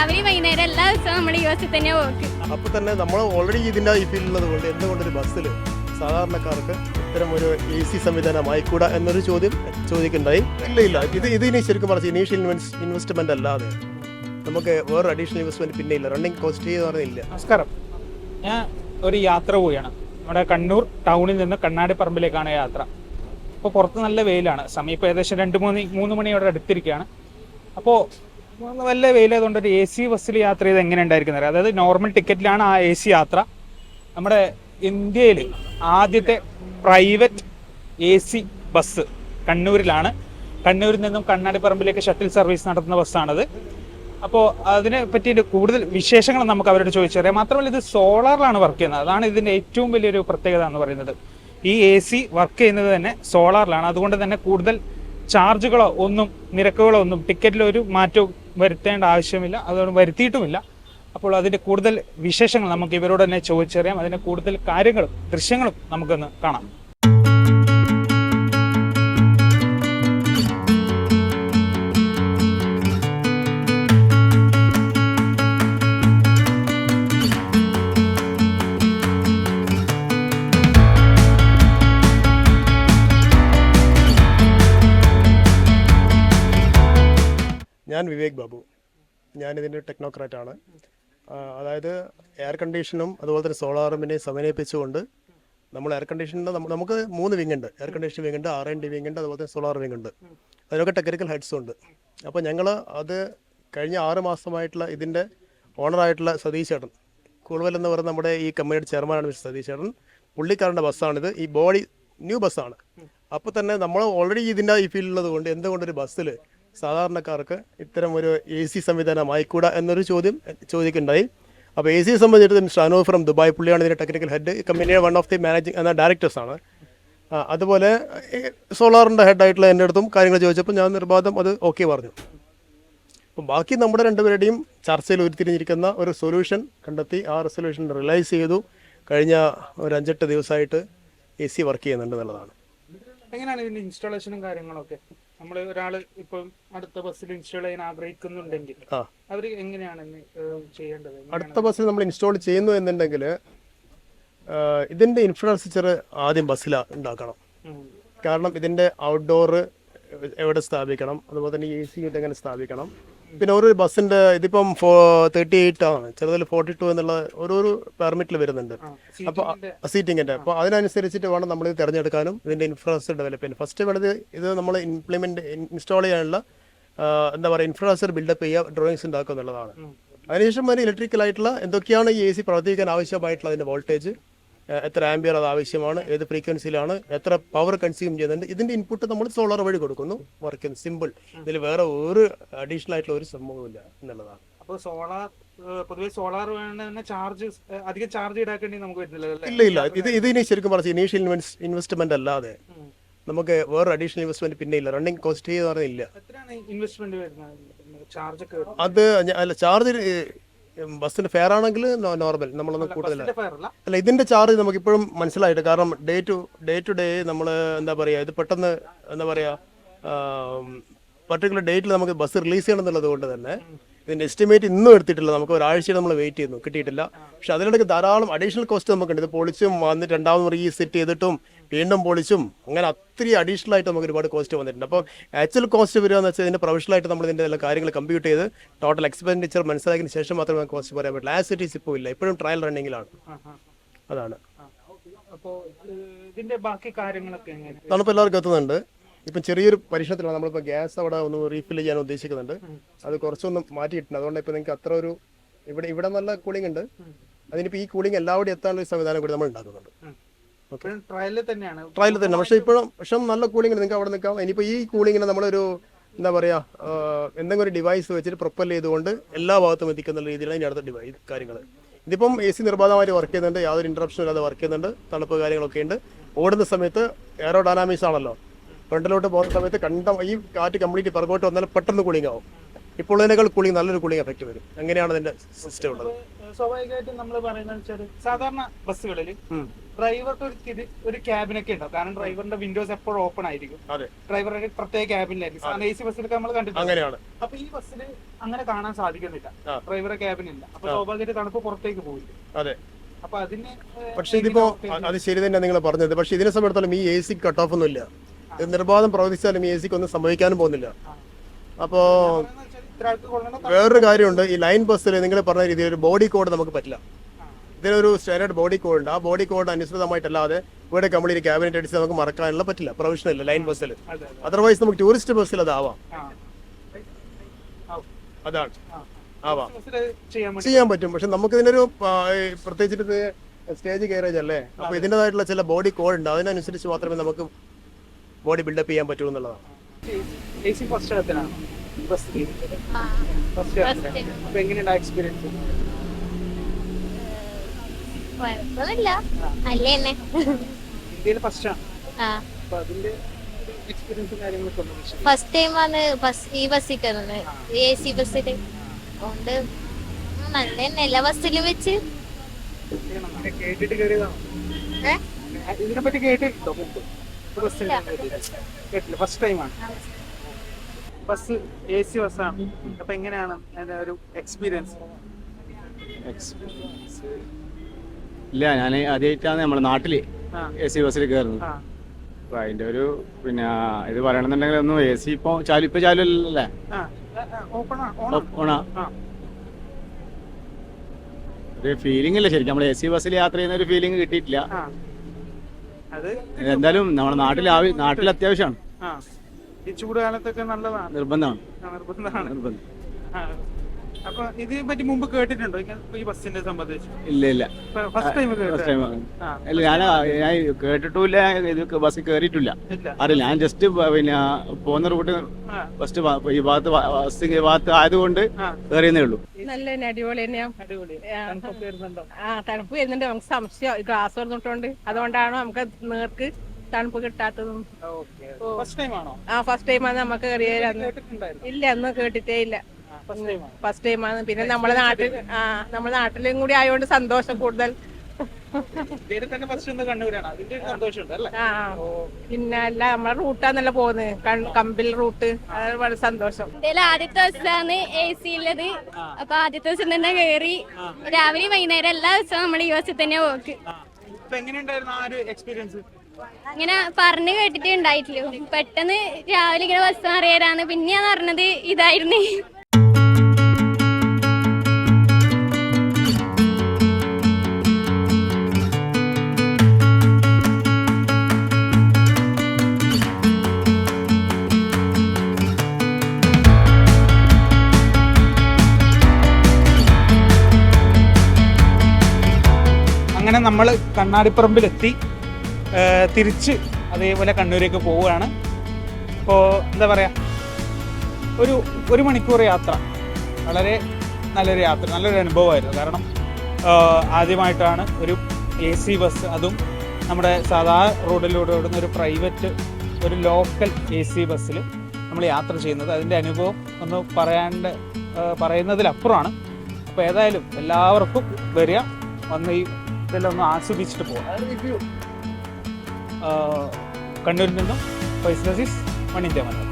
രാവിലെ വൈകുന്നേരം എല്ലാ ദിവസവും നമ്മൾ ഈ ബസ്സിൽ തന്നെ പോക്ക്. അപ്പൊ തന്നെ നമ്മൾ ഓൾറെഡി ഇതിന്റെ ഈ ഫീൽഡിലുള്ളത് കൊണ്ട് എന്തുകൊണ്ടൊരു ബസ്സിൽ സാധാരണക്കാർക്ക് ഇത്തരം ഒരു എ സി സംവിധാനം ആയിക്കൂടാ എന്നൊരു ചോദ്യം ചോദിക്കുന്നുണ്ടായി. ഇല്ല ഇല്ല. ഇത് ഇത് ഇനി ശരിക്കും പറഞ്ഞ ഇനീഷ്യൽ ഇൻവെസ്റ്റ്മെന്റ് അല്ലാതെ നമുക്ക് വേറെ അഡീഷണൽ ഇൻവെസ്റ്റ്മെന്റ് പിന്നെ ഇല്ല. റണ്ണിങ് കോസ്റ്റ് എന്ന് പറഞ്ഞില്ല. നമസ്കാരം. ഞാൻ ഒരു യാത്ര പോവുകയാണ്. നമ്മുടെ കണ്ണൂർ ടൗണിൽ നിന്ന് കണ്ണാടി പറമ്പിലേക്കാണ് യാത്ര. അപ്പോൾ പുറത്ത് നല്ല വെയിലാണ്. സമയം ഇപ്പോൾ ഏകദേശം രണ്ട് മൂന്ന് മൂന്ന് മണിയോടെ അടുത്തിരിക്കുകയാണ്. അപ്പോൾ നല്ല വെയിലായതുകൊണ്ട് ഒരു എ സി ബസ്സിൽ യാത്ര ചെയ്ത് എങ്ങനെ ഉണ്ടായിരിക്കുന്നത് അതായത് നോർമൽ ടിക്കറ്റിലാണ് ആ എ സി യാത്ര. നമ്മുടെ ഇന്ത്യയിൽ ആദ്യത്തെ പ്രൈവറ്റ് എ സി ബസ് കണ്ണൂരിലാണ്. കണ്ണൂരിൽ നിന്നും കണ്ണാടിപ്പറമ്പിലേക്ക് ഷട്ടിൽ സർവീസ് നടത്തുന്ന ബസ്സാണത് അപ്പോൾ അതിനെ പറ്റിയിട്ട് കൂടുതൽ വിശേഷങ്ങൾ നമുക്ക് അവരോട് ചോദിച്ചറിയാം. മാത്രമല്ല ഇത് സോളാറിലാണ് വർക്ക് ചെയ്യുന്നത്. അതാണ് ഇതിന്റെ ഏറ്റവും വലിയൊരു പ്രത്യേകത എന്ന് പറയുന്നത്. ഈ എ സി വർക്ക് ചെയ്യുന്നത് തന്നെ സോളാറിലാണ്. അതുകൊണ്ട് തന്നെ കൂടുതൽ ചാർജുകളോ ഒന്നും നിരക്കുകളോ ഒന്നും ടിക്കറ്റിൽ ഒരു മാറ്റവും വരുത്തേണ്ട ആവശ്യമില്ല അതുകൊണ്ട് വരുത്തിയിട്ടുമില്ല. അപ്പോൾ അതിന്റെ കൂടുതൽ വിശേഷങ്ങൾ നമുക്ക് ഇവരോട് തന്നെ ചോദിച്ചറിയാം. അതിന്റെ കൂടുതൽ കാര്യങ്ങളും ദൃശ്യങ്ങളും നമുക്കൊന്ന് കാണാം. ഞാൻ വിവേക് ബാബു. ഞാൻ ഇതിന്റെ ടെക്നോക്രാറ്റ് ആണ്. അതായത് എയർ കണ്ടീഷനും അതുപോലെ തന്നെ സോളാറുമിനെ സമന്വയിപ്പിച്ചുകൊണ്ട് നമ്മൾ എയർ കണ്ടീഷനിൽ നമുക്ക് മൂന്ന് വിങ് ഉണ്ട്. എയർ കണ്ടീഷൻ വിങ് ഉണ്ട് ആർ എൻ ഡി വിങ് ഉണ്ട് അതുപോലെ തന്നെ സോളാർ വിങ് ഉണ്ട്. അതിനൊക്കെ ടെക്നിക്കൽ ഹെഡ്സും ഉണ്ട്. അപ്പോൾ ഞങ്ങൾ അത് കഴിഞ്ഞ ആറ് മാസമായിട്ടുള്ള ഇതിന്റെ ഓണറായിട്ടുള്ള സതീഷ് ചേട്ടൻ കൂടുതൽ എന്ന് പറയുന്ന നമ്മുടെ ഈ കമ്പനിയുടെ ചെയർമാനാണ് മിസ്റ്റർ സതീഷ് ചേട്ടൻ. പുള്ളിക്കാരന്റെ ബസ്സാണിത് ഈ ബോഡി ന്യൂ ബസ്സാണ് അപ്പോൾ തന്നെ നമ്മൾ ഓൾറെഡി ഇതിന്റെ ഈ ഫീൽഡിലുള്ളത് കൊണ്ട് എന്തുകൊണ്ടൊരു ബസ്സിൽ സാധാരണക്കാർക്ക് ഇത്തരം ഒരു എ സി സംവിധാനം ആയിക്കൂടാ എന്നൊരു ചോദ്യം ചോദിക്കുണ്ടായി അപ്പോൾ എ സിയെ സംബന്ധിച്ചിടത്തോളം ഷാനോ ഫ്രം ദുബായ് പുള്ളിയാണ് ഇതിന്റെ ടെക്നിക്കൽ ഹെഡ് കമ്പനിയുടെ വൺ ഓഫ് ദി മാനേജിങ് എന്ന ഡയറക്ടേഴ്സാണ് അതുപോലെ സോളാറിന്റെ ഹെഡായിട്ടുള്ള എന്റെ അടുത്തും കാര്യങ്ങൾ ചോദിച്ചപ്പോൾ ഞാൻ നിർബാധം അത് ഓക്കെ പറഞ്ഞു. അപ്പം ബാക്കി നമ്മുടെ രണ്ടുപേരുടെയും ചർച്ചയിൽ ഉരുത്തിരിഞ്ഞിരിക്കുന്ന ഒരു സൊല്യൂഷൻ കണ്ടെത്തി ആ സൊല്യൂഷൻ റിലൈസ് ചെയ്തു. കഴിഞ്ഞ ഒരു അഞ്ചെട്ട് ദിവസമായിട്ട് എ സി വർക്ക് ചെയ്യുന്നുണ്ട് എന്നുള്ളതാണ്. എങ്ങനെയാണ് ഇതിന്റെ ഇൻസ്റ്റാളേഷനും കാര്യങ്ങളൊക്കെ? നമ്മൾ ഒരാൾ ഇപ്പം അടുത്ത ബസ്സിൽ ഇൻസ്റ്റാൾ ചെയ്യാൻ ആഗ്രഹിക്കുന്നുണ്ടെങ്കിൽ അവർ എങ്ങനെയാണ് ചെയ്യേണ്ടത്? അടുത്ത ബസ്സിൽ നമ്മൾ ഇൻസ്റ്റാൾ ചെയ്യുന്നു എന്നുണ്ടെങ്കിൽ ഇതിന്റെ ഇൻഫ്രാസ്ട്രക്ചർ ആദ്യം ബസ്സിൽ ഉണ്ടാക്കണം. കാരണം ഇതിന്റെ ഔട്ട്ഡോർ എവിടെ സ്ഥാപിക്കണം അതുപോലെ തന്നെ എ സി എങ്ങനെ സ്ഥാപിക്കണം പിന്നെ ഓരോ ബസ്സിന്റെ ഇതിപ്പം തേർട്ടി എയ്റ്റ് ആണ്. ചിലതിൽ ഫോർട്ടി ടു എന്നുള്ള ഓരോരോ പെർമിറ്റിൽ വരുന്നുണ്ട്. അപ്പൊ അപ്പോൾ അപ്പൊ അപ്പോൾ അതിനനുസരിച്ചിട്ട് വേണം നമ്മൾ ഇത് തിരഞ്ഞെടുക്കാനും ഇതിന്റെ ഇൻഫ്രാസ്ട്രക്ചർ ഡെവലപ്പ് ചെയ്യാൻ ഫസ്റ്റ് വേണ്ടത് ഇത് നമ്മൾ ഇംപ്ലിമെന്റ് ഇൻസ്റ്റാൾ ചെയ്യാനുള്ള എന്താ പറയുക ഇൻഫ്രാസ്ട്രക്ചർ ബിൽഡപ്പ് ചെയ്യുക ഡ്രോയിങ്സ് ഉണ്ടാക്കുക എന്നുള്ളതാണ്. അതിനുശേഷം അതിന് ഇലക്ട്രിക്കൽ ആയിട്ടുള്ള എന്തൊക്കെയാണ് ഈ എ സി പ്രവർത്തിക്കാൻ ആവശ്യമായിട്ടുള്ള അതിന്റെ വോൾട്ടേജ് എത്ര ആംബിയർ അത് ആവശ്യമാണ് ഏത് ഫ്രീക്വൻസിയിലാണ് എത്ര പവർ കൺസ്യൂം ചെയ്യുന്നുണ്ട് ഇതിന്റെ ഇൻപുട്ട് നമ്മൾ സോളാർ വഴി കൊടുക്കുന്നു. Work simple. ഇതിൽ വേറെ ഒരു അഡീഷണൽ ആയിട്ടുള്ള ഒരു സംഭവമില്ല എന്നുള്ളതാണ്. അപ്പോൾ സോളാർ പൊതുവെ സോളാർ തന്നെ ചാർജ് അധികം ചാർജ് ഈടാക്കേണ്ടി നമുക്ക് വരുന്നില്ല ഇല്ല ഇല്ല. ഇത് ഇതിന് ശരിക്കും പറഞ്ഞ ഇനീഷ്യൽ ഇൻവെസ്റ്റ്മെന്റ് അല്ലാതെ നമുക്ക് വേറെ അഡീഷണൽ ഇൻവെസ്റ്റ്മെന്റ് പിന്നെ ഇല്ല. റണ്ണിങ് കോസ്റ്റ് എന്ന് പറഞ്ഞില്ല അത് അല്ല ചാർജ് ബസ്സിന്റെ ഫെയർ ആണെങ്കിൽ നോർമൽ നമ്മളൊന്നും കൂടുതലല്ല അല്ല. ഇതിന്റെ ചാർജ് നമുക്ക് ഇപ്പോഴും മനസ്സിലായിട്ട് കാരണം day to day to day നമ്മൾ എന്താ പറയുക ഇത് പെട്ടെന്ന് എന്താ പറയുക പർട്ടിക്കുലർ ഡേറ്റിൽ നമുക്ക് ബസ് റിലീസ് ചെയ്യണം എന്നുള്ളത് കൊണ്ട് തന്നെ ഇതിന്റെ എസ്റ്റിമേറ്റ് ഇന്നും എടുത്തിട്ടില്ല. നമുക്ക് ഒരാഴ്ച നമ്മൾ വെയിറ്റ് ചെയ്യുന്നു. കിട്ടിയിട്ടില്ല. പക്ഷെ അതിനിടയ്ക്ക് ധാരാളം അഡീഷണൽ കോസ്റ്റ് നമുക്കുണ്ട്. ഇത് പൊളിച്ചും വന്നിട്ട് രണ്ടാമത് റീസെറ്റ് ചെയ്തിട്ടും വീണ്ടും പൊളിച്ചും അങ്ങനെ അത്രയും അഡീഷണൽ ആയിട്ട് നമുക്ക് ഒരുപാട് കോസ്റ്റ് വന്നിട്ടുണ്ട്. അപ്പോൾ ആക്ച്വൽ കോസ്റ്റ് വരിക എന്ന് വെച്ചാൽ ഇതിന്റെ പ്രൊഫഷണലായിട്ട് നമ്മൾ ഇതിന്റെ എല്ലാ കാര്യങ്ങൾ കമ്പ്യൂട്ട് ചെയ്ത് ടോട്ടൽ എക്സ്പെൻഡിച്ചർ മനസ്സിലാക്കിയതിന് ശേഷം മാത്രമേ കോസ്റ്റ് പറയാൻ പറ്റില്ല ആസ് ഇറ്റ് ഈസ് ഇപ്പോൾ ഇല്ല. ഇപ്പോഴും ട്രയൽ റണ്ണിങ്ങിലാണ് അതാണ്. തണുപ്പ് എല്ലാവർക്കും എത്തുന്നുണ്ട്. ഇപ്പം ചെറിയൊരു പരീക്ഷണത്തിലാണ്. നമ്മളിപ്പോൾ ഗ്യാസ് അവിടെ ഒന്ന് റീഫിൽ ചെയ്യാൻ ഉദ്ദേശിക്കുന്നുണ്ട്. അത് കുറച്ചൊന്ന് മാറ്റിയിട്ടുണ്ട് അതുകൊണ്ട് ഇപ്പം നിങ്ങൾക്ക് അത്ര ഒരു ഇവിടെ ഇവിടെ നല്ല കൂളിംഗ് ഉണ്ട്. അതിനിപ്പോൾ ഈ കൂളിംഗ് എല്ലാവരും എത്താനുള്ള സംവിധാനം കൂടി നമ്മൾ ഉണ്ടാക്കുന്നുണ്ട്. ട്രയലിൽ തന്നെയാണ്. തന്നെ പക്ഷെ ഇപ്പോഴും പക്ഷെ നല്ല കൂളിംഗ് നിങ്ങൾക്ക് അവിടെ നിൽക്കാം. ഇനിയിപ്പോൾ ഈ കൂളിങ്ങിനെ നമ്മളൊരു എന്താ പറയുക എന്തെങ്കിലും ഒരു ഡിവൈസ് വെച്ചിട്ട് പ്രൊപ്പൽ ചെയ്തുകൊണ്ട് എല്ലാ ഭാഗത്തും എത്തിക്കുന്ന രീതിയിലാണ് ഇനി അടുത്ത ഡിവൈസ് കാര്യങ്ങൾ. ഇതിപ്പം എ സി നിർബാധമായിട്ട് വർക്ക് ചെയ്യുന്നുണ്ട്. യാതൊരു ഇൻട്രപ്ഷനും ഇല്ലാതെ വർക്ക് ചെയ്യുന്നുണ്ട്. തണുപ്പ് കാര്യങ്ങളൊക്കെ ഉണ്ട്. ഓടുന്ന സമയത്ത് എയറോ ഡൈനാമിക്സ് ആണല്ലോ. ഫ്രണ്ടിലോട്ട് പോകുന്ന സമയത്ത് കണ്ട ഈ കാറ്റ് കംപ്ലീറ്റ് പുറകോട്ട് വന്നാൽ പെട്ടെന്ന് കൂളിംഗ് ആവും. ഇപ്പോൾ ഉള്ളതിനേക്കാൾ കൂളിംഗ് നല്ലൊരു കൂളിംഗ് എഫക്ട് വരും. അങ്ങനെയാണ് അതിന്റെ സിസ്റ്റം ഉള്ളത്. സ്വാഭാവികമായിട്ടും നമ്മൾ പറയുന്നത് വെച്ചാൽ സാധാരണ ബസ്സുകളിൽ ഡ്രൈവർക്ക് ഒരു തിരി- ഒരു ക്യാബിനൊക്കെ ഉണ്ടാവും. കാരണം ഡ്രൈവറിന്റെ വിൻഡോസ് എപ്പോഴും ഓപ്പൺ ആയിരിക്കും. ഡ്രൈവറുടെ പ്രത്യേക ക്യാബിനിലായിരിക്കും എ സി ബസ്സിലൊക്കെ നമ്മൾ കണ്ടിട്ടുണ്ട് അപ്പൊ ഈ ബസ്സിൽ അങ്ങനെ കാണാൻ സാധിക്കുന്നില്ല. ഡ്രൈവറെ ക്യാബിനില്ല അപ്പൊ സ്വാഭാവികമായിട്ട് തണുപ്പ് പുറത്തേക്ക് പോയില്ല അതെ. അപ്പൊ അതിന് ഏഹ്, പക്ഷെ ഇതിപ്പോ അത് ശരി തന്നെ നിങ്ങൾ പറഞ്ഞത്. പക്ഷെ ഇതിനെ സംബന്ധിച്ചിടത്തോളം ഈ എ സി കട്ട് ഓഫ് ഒന്നും ഇല്ല നിർബാധം പ്രവർത്തിച്ചാലും ഈ എ സിക്ക് ഒന്നും സംഭവിക്കാനും പോകുന്നില്ല. അപ്പോ വേറൊരു കാര്യമുണ്ട് ഈ ലൈൻ ബസ്സിൽ നിങ്ങൾ പറഞ്ഞ രീതിയിൽ ഒരു ബോഡി കോഡ് നമുക്ക് പറ്റില്ല. ഇതിനൊരു സ്റ്റാൻഡേർഡ് ബോഡി കോഡ് ഉണ്ട്. ആ ബോഡി കോഡ് അനുസൃതമായിട്ടല്ലാതെ ഇവിടെ കമ്പനി ക്യാബിനറ്റ് അടിച്ച് നമുക്ക് മറക്കാനുള്ള പറ്റില്ല. പ്രൊവിഷൻ ഇല്ല ലൈൻ ബസ്സിൽ അതെ അതെ. അതർവൈസ് നമുക്ക് ടൂറിസ്റ്റ് ബസ്സിൽ അതാവാം. അതാണ്. ആവാം. ചെയ്യാൻ പറ്റും. പക്ഷെ നമുക്ക് ഇതിനൊരു പ്രത്യേകിച്ചിട്ട് സ്റ്റേജ് കയറേജ് അല്ലേ? അപ്പൊ ഇതിന്റെതായിട്ടുള്ള ചില ബോഡി കോഡ് ഉണ്ട്. അതിനനുസരിച്ച് മാത്രമേ നമുക്ക് ബോഡി ബിൽഡപ്പ് ചെയ്യാൻ പറ്റൂ എന്നുള്ളതാണ്. ബസ് ഫസ്റ്റ് അപ്പൊ എങ്ങനെയുണ്ട് എക്സ്പീരിയൻസ് കുഴപ്പമില്ല. അല്ലേ തന്നെ ഇന്ത്യയിൽ ഫസ്റ്റ് ആണ്. അപ്പൊ അതിന്റെ എക്സ്പീരിയൻസും കാര്യങ്ങളൊക്കെ ഫസ്റ്റ് ടൈം ആണ് ബസ് ഈ ബസ്സിൽ കയറുന്നത്. എ സി ബസ്സിൽ അതുകൊണ്ട് നല്ല തന്നെ എല്ലാ ബസ്സിലും വെച്ച്. കേട്ടിട്ട് കയറിയതാണോ? ഇതിനെ പറ്റി കേട്ടിട്ടുണ്ടോ? മുമ്പ് കേട്ടില്ല ഫസ്റ്റ് ടൈമാണ് ബസ് എ സി ബസ്സാണ്. അപ്പൊ എങ്ങനെയാണ് അതിന്റെ ഒരു എക്സ്പീരിയൻസ് എക്സ്പീരിയൻസ് ഇല്ല ഞാൻ ആദ്യമായിട്ടാണ് നമ്മുടെ നാട്ടിൽ എ സി ബസ്സിൽ കയറുന്നത് അപ്പൊ അതിന്റെ ഒരു പിന്നെ ഇത് പറയണമെന്നുണ്ടെങ്കിൽ ഒന്നും എ സി ഇപ്പൊ ചാലു ഇപ്പൊ ചാലു അല്ലല്ലേ? ഓണാ. ഒരു ഫീലിംഗ് ഇല്ല ശരിക്കും. നമ്മൾ എ സി ബസ്സിൽ യാത്ര ചെയ്യുന്ന ഒരു ഫീലിംഗ് കിട്ടിയിട്ടില്ല. എന്തായാലും നമ്മുടെ നാട്ടിൽ നാട്ടിൽ അത്യാവശ്യമാണ്. ഈ ചൂട് കാലത്തൊക്കെ നല്ലതാണ്. നിർബന്ധമാണ്. നിർബന്ധമാണ്. നിർബന്ധം. അപ്പൊ ഇതിനെ പറ്റി മുമ്പ് കേട്ടിട്ടുണ്ടോ? ഈ ബസ്സിനെ സംബന്ധിച്ച്. ഇല്ല ഇല്ല. ഫസ്റ്റ് ടൈം ഫസ്റ്റ് ടൈം ആ അല്ല ഞാൻ ഞാൻ കേട്ടിട്ടില്ല ഇത് ബസ് കയറിയിട്ടില്ല ഇല്ല. അറിയില്ല ഞാൻ ജസ്റ്റ് പിന്നെ പോകുന്ന റൂട്ട് ഫസ്റ്റ് ഈ ഭാഗത്ത് ബസ് ഈ ഭാഗത്ത് ആയതുകൊണ്ട് കയറിയെന്നേ ഉള്ളൂ. നല്ല അടിപൊളി തന്നെയാണ് അടിപൊളി. ആ. വരുന്നുണ്ടോ? ആ തണുപ്പ് വരുന്നുണ്ട്. നമുക്ക് സംശയം ഗ്ലാസ് വന്നിട്ടുണ്ട് അതുകൊണ്ടാണ് നമുക്ക് നേർക്ക് തണുപ്പ് കിട്ടാത്തതും. ആ ഫസ്റ്റ് ടൈമാണ് നമുക്ക് കയറിയത് ഇല്ല അന്ന് കേട്ടിട്ടേ ഇല്ല. ഫസ്റ്റ് ടൈം ആണ്. ഫസ്റ്റ് ടൈമാണ് പിന്നെ നമ്മുടെ നാട്ടിൽ ആ നമ്മുടെ നാട്ടിലും കൂടി ആയതുകൊണ്ട് സന്തോഷം കൂടുതൽ. പിന്നെ അല്ല നമ്മളെ റൂട്ടാന്നല്ല പോകുന്നത്. കമ്പിൽ റൂട്ട് അതാണ് വളരെ സന്തോഷം. ഇന്ത്യയിലെ ആദ്യത്തെ ദിവസമാണ് എ സി ഉള്ളത് അപ്പൊ ആദ്യത്തെ ദിവസം തന്നെ കേറി. രാവിലെ വൈകുന്നേരം എല്ലാ ദിവസവും നമ്മൾ ഈ തന്നെ പോക്ക് എങ്ങനെയുണ്ടായിരുന്നു ആ ഒരു എക്സ്പീരിയൻസ് ഇങ്ങനെ പറഞ്ഞു കേട്ടിട്ട് ഉണ്ടായിട്ടില്ല പെട്ടെന്ന് രാവിലെ ഇങ്ങനെ ബസ് മാറിയതാണ് പിന്നെയാന്ന് പറഞ്ഞത് ഇതായിരുന്നു. അങ്ങനെ നമ്മൾ കണ്ണാടിപ്പറമ്പിലെത്തി. തിരിച്ച് അതേപോലെ കണ്ണൂരേക്ക് പോവുകയാണ്. അപ്പോൾ എന്താ പറയുക ഒരു ഒരു മണിക്കൂർ യാത്ര. വളരെ നല്ലൊരു യാത്ര നല്ലൊരു അനുഭവമായിരുന്നു. കാരണം ആദ്യമായിട്ടാണ് ഒരു എ സി ബസ് അതും നമ്മുടെ സാധാ റോഡിലൂടെ ഓടുന്ന ഒരു പ്രൈവറ്റ് ഒരു ലോക്കൽ എ സി ബസ്സിൽ നമ്മൾ യാത്ര ചെയ്യുന്നത്. അതിന്റെ അനുഭവം ഒന്ന് പറയാണ്ട് പറയുന്നതിലപ്പുറമാണ്. അപ്പോൾ ഏതായാലും എല്ലാവർക്കും വരിക വന്ന് ഈ ഇതെല്ലാം ഒന്ന് ആസ്വദിച്ചിട്ട് പോകാം. കണ്ണൂരിൽ നിന്നും ഫൈസ് മണിന്റെ മനം